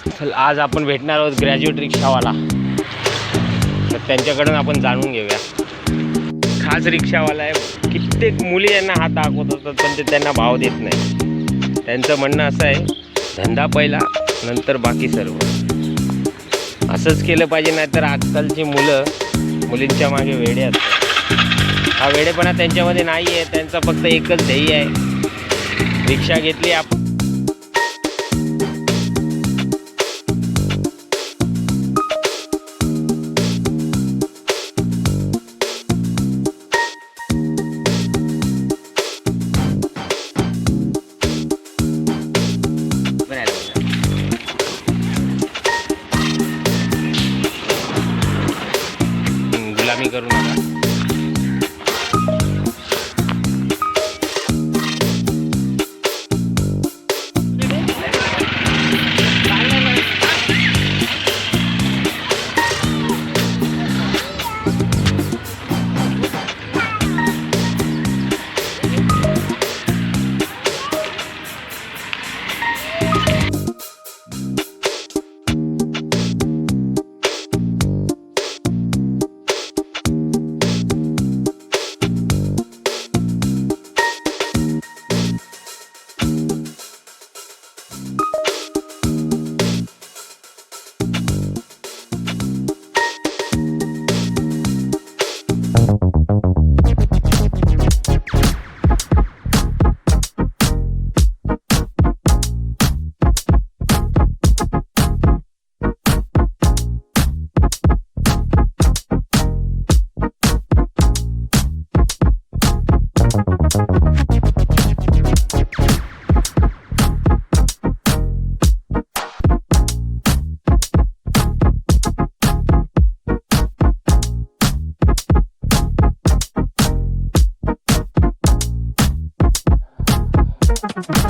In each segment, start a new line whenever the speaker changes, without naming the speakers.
चल आज आपण भेटणार आहोत ग्रॅज्युएट रिक्षावाला. तर त्यांच्याकडून आपण जाणून घेऊया. खास रिक्षावाला आहे. कित्येक मुली यांना हात दाखवत असतात पण ते त्यांना भाव देत नाही. त्यांचं म्हणणं असं आहे धंदा पहिला नंतर बाकी सर्व. असंच केलं पाहिजे नाही तर आजकालची मुलं मुलींच्या मागे वेडे असतात हा वेडेपणा त्यांच्यामध्ये नाही आहे त्यांचं फक्त एकच ध्येय आहे. रिक्षा घेतली आपण. कमी करू नका. Thank you.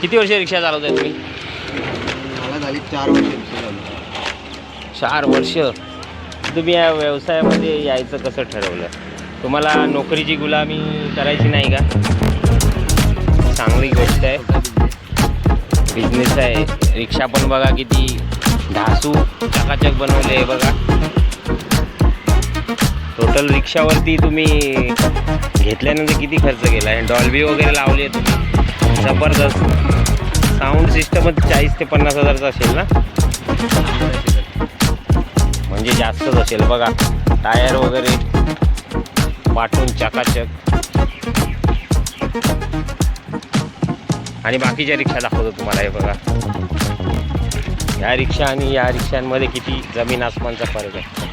किती वर्ष रिक्षा चालवताय तुम्ही?
मला झाली चार वर्ष रिक्षा चालू
चार वर्ष. तुम्ही या व्यवसायामध्ये यायचं कसं ठरवलं? तुम्हाला नोकरीची गुलामी करायची नाही का? चांगली गोष्ट आहे. बिझनेस आहे. रिक्षा पण बघा किती ढासू चकाचक बनवले आहे बघा. टोटल रिक्षावरती तुम्ही घेतल्यानंतर किती खर्च केला? आहे डॉल्बी वगैरे लावली आहे तुम्ही? जबरदस्त. साऊंड सिस्टमच चाळीस ते पन्नास हजारचा असेल ना? म्हणजे जास्तच असेल. बघा टायर वगैरे पाठवून चकाचक. आणि बाकीच्या रिक्षा दाखवतो तुम्हाला हे बघा. या रिक्षा आणि या रिक्षांमध्ये किती जमीन आसमानचा फरक आहे.